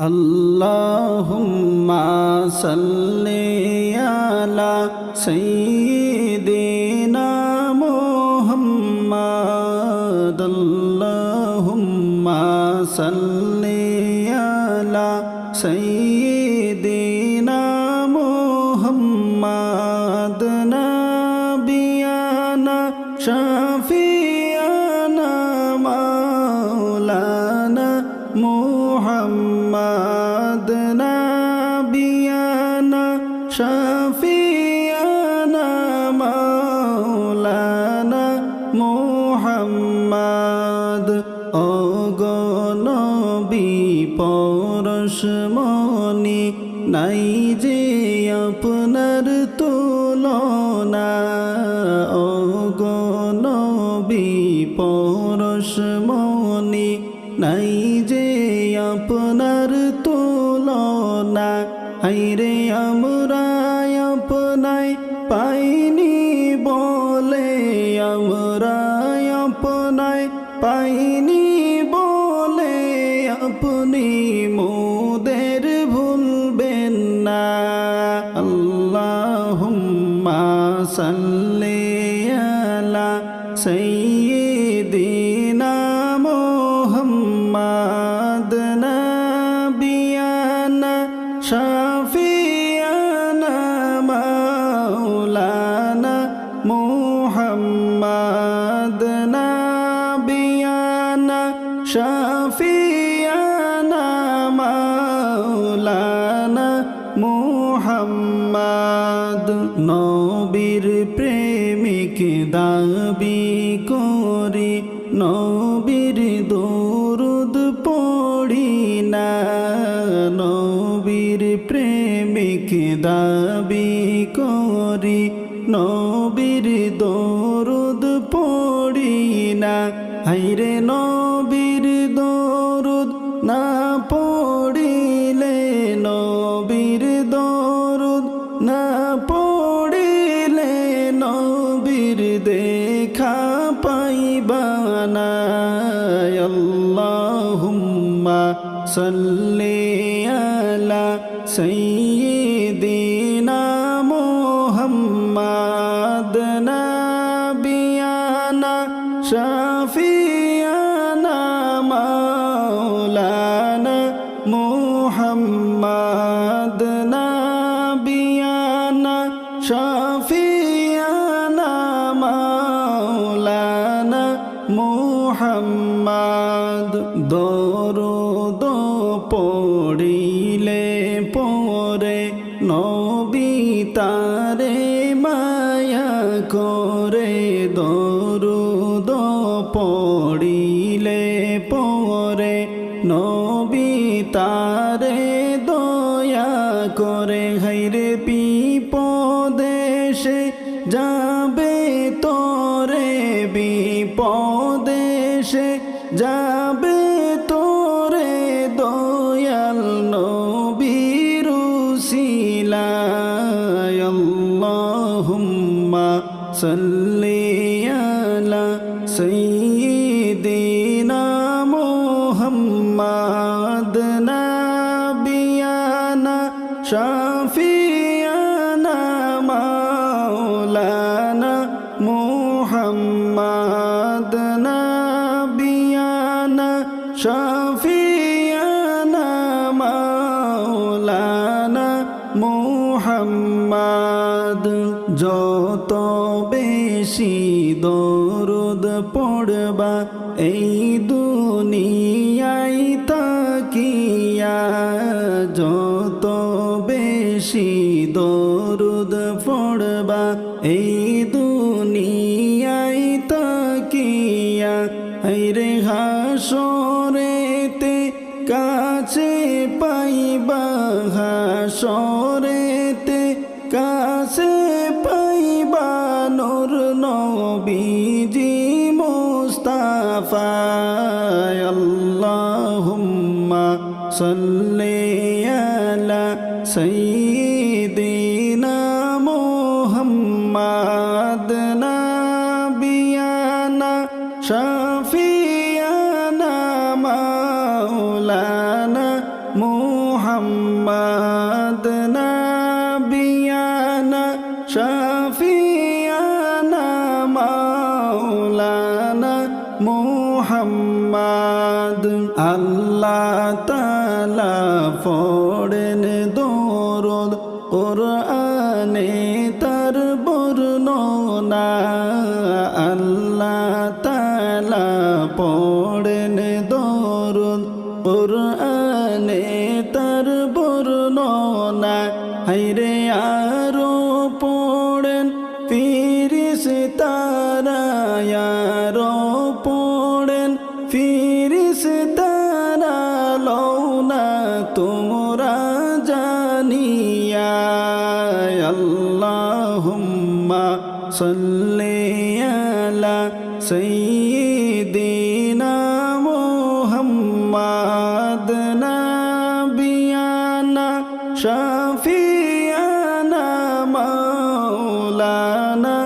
اللهم صل على سيدنا মোহাম্মদ যে আপনার তুলনা। হাইরে আমরা নবীর দরুদ পড়ি না নবীর প্রেমিক দাবি করি নবীর দরুদ পড়ি না। হাইরে সাল্লি আলা সাইয়্যিদিনা মুহাম্মাদ নাবিয়ানা শাফিয়ানা মাওলানা মুহাম্মাদ নাবিয়ানা শাফিয়ানা মাওলানা মুহাম্মাদ দরুদ যাবে তোরে দয়াল নবীর উসিলায়। আল্লাহুম্মা সাল্লি আলা সাইয়্যিদিনা মুহাম্মাদ নাবিয়ানা শাফিয়ানা মাওলানা মুহাম্মাদ শাফিয়ানা মাওলানা মুহাম্মাদ, যত বেশি দরুদ পড়বা এই দুনিয়ায় তাকিয়া যত বেশি দরুদ পড়বা এই দুনিয়ায় তাকিয়া রে হাসরেতে হাসরেতে কাছে পাইবা নূর নবীজি মুস্তাফা আল্লাহুম্মা সাল্লি আলা সাইয়্যিদিনা মুহাম্মাদ নাবিয়ানা শাফিয়ানা কোরআনে তার বর্ণনা আল্লাহ তালা সাল্লি আলা সাইয়্যিদিনা মুহাম্মাদ নাবিয়ানা শাফিয়ানা মাওলানা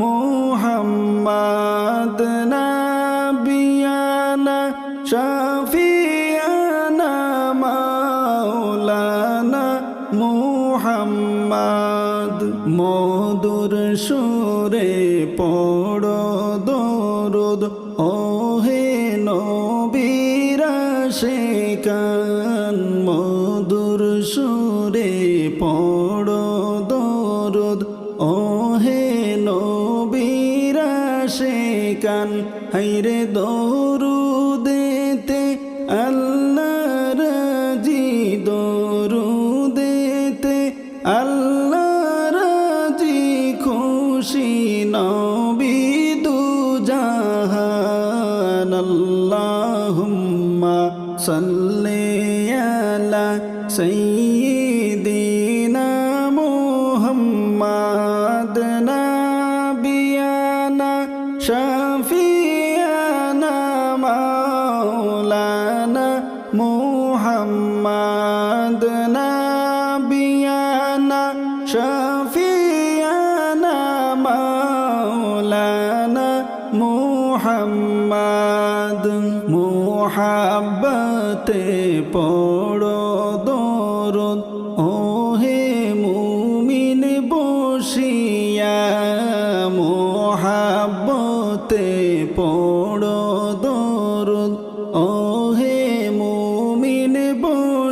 মুহাম্মাদ নাবিয়ানা শাফিয়ানা মাওলানা মুহাম্মাদ মধুর সুরে পড়ো দরুদ। ওহে নবীরা শেখান মধুর সুরে পড়ো দরুদ। ওহে নবীরা শেখান হাইরে দরুদেতে সাইয়্যিদিনা মুহাম্মাদ নাবিয়ানা শাফিয়ানা মাওলানা মুহাম্মাদ নাবিয়ানা শাফিয়ানা মাওলানা মুহাম্মাদ মুহাব্বতে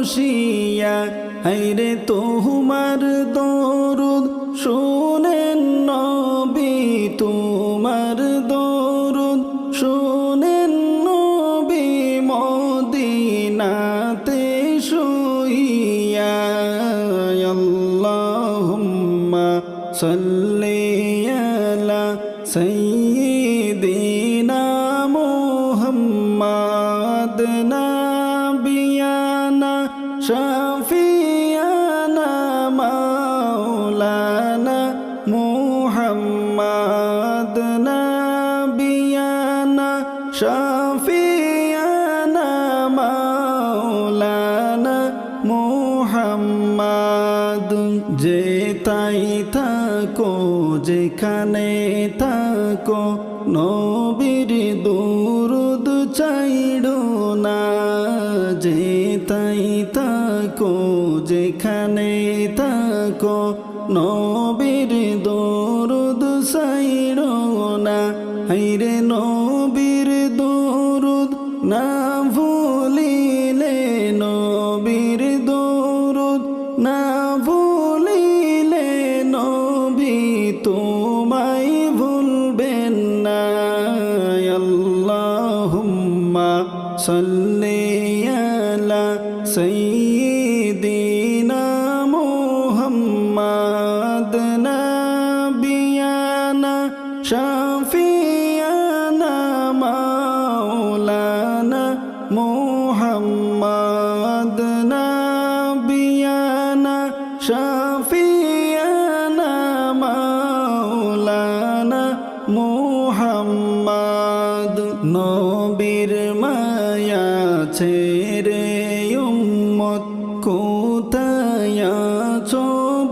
বসিয়া হাইরে তোমার দরুদ শোনেন নবী, তোমার দরুদ শোনেন নবী মদিনাতে শুইয়া, আল্লাহুম্মা সাল্লি আলা সাইয়্যিদিনা মুহাম্মাদ নাবিয়ানা শাফিয়ানা মাওলানা মুহাম্মাদ নাবিয়ানা শাফিয়ানা মাওলানা মুহাম্মাদ। যে তাই থাকো যেখানে থাকো যেখানে থাকো, নবীর দরুদ সাইড়ো না হাইরে নবীর দরুদ না ভুলিলে, নবীর দরুদ না ভুলিলে, নবী তোমায় ভুলবেন না। আল্লাহুম্মা সাল্লি আলা সাইয়্যিদিনা নবীর মায়া ছেড়ে উম্মত কোথায়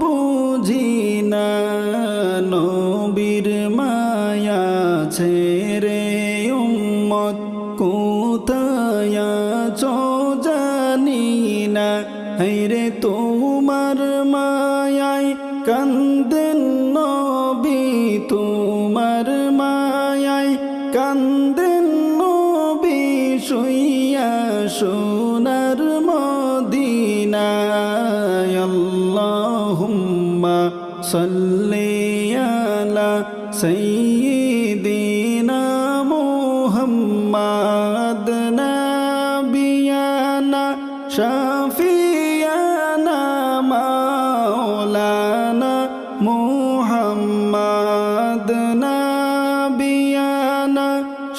বুঝি না। নবীর মায়া ছেড়ে উম্মত কোথায় জানি না। হাইরে তোমার মায়াই কান্দেন নবী, তোমার মায়াই কান্দেন নবী শুইয়া সোনার মদিনায় আল্লাহুম্মা সাল্লি আলা সাইয়্যিদিনা মুহাম্মাদ নাবিয়ানা শাফিয়ানা মাওলানা মুহাম্মাদ নাবিয়ানা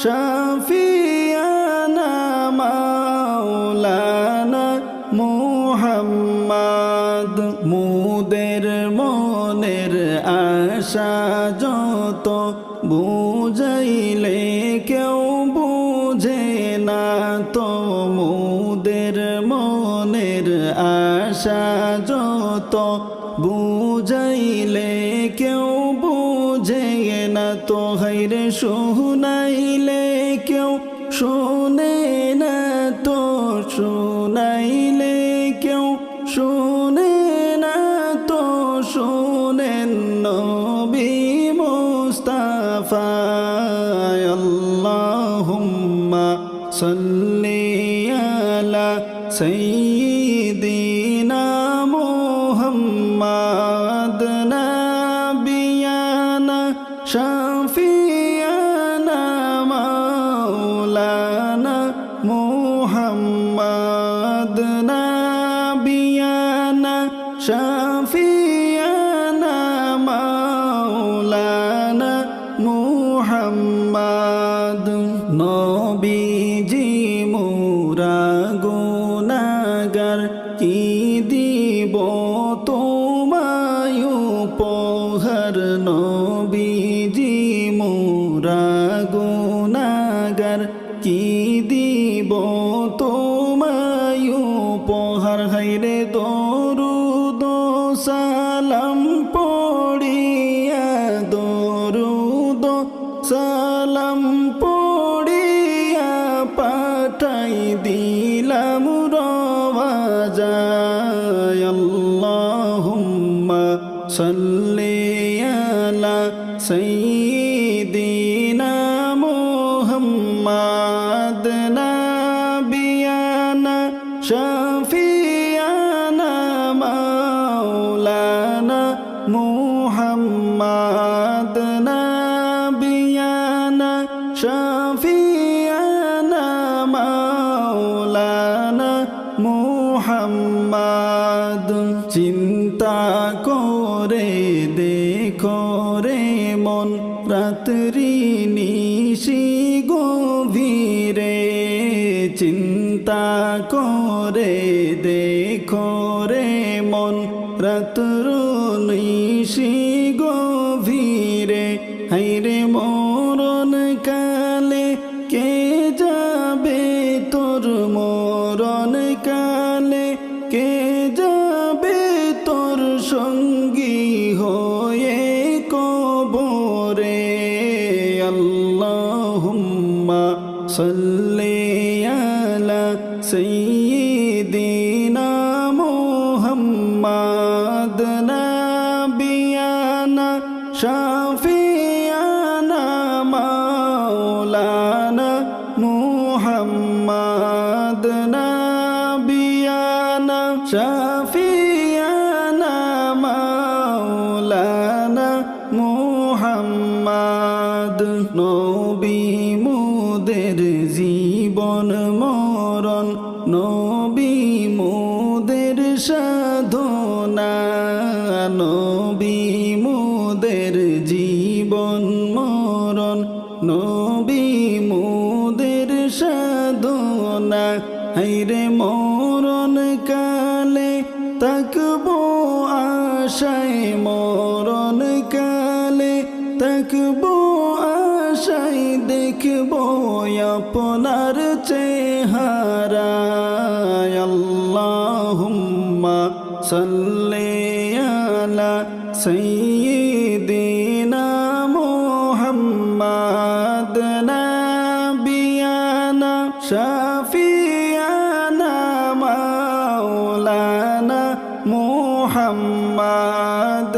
শাফিয়ানা আশা যত বুঝাইলে কেউ বুঝে না তো মুদের মনের আশা যত বুঝাইলে কেউ বুঝে না তো হাইরে শুনাইলে কেউ শোনে না তো শুনাইলে আল্লাহুম্মা সাল্লি আলা সাইয়্যিদিনা মুহাম্মাদ নাবিয়ানা নবীজি মোরা গুনাগার সাইয়্যিদিনা করে দেখো রে মন রাত্রি নিশি গভীরে। চিন্তা করে দেখো রে মন রাত্র নিশি সঙ্গী হয়ে কালে তাকবো আশায় মরণ কালে তাকবো আশায় দেখব আপনার চেহারা আল্লাহুম্মা সাল্লি আলা সাইয়্যিদিনা محمد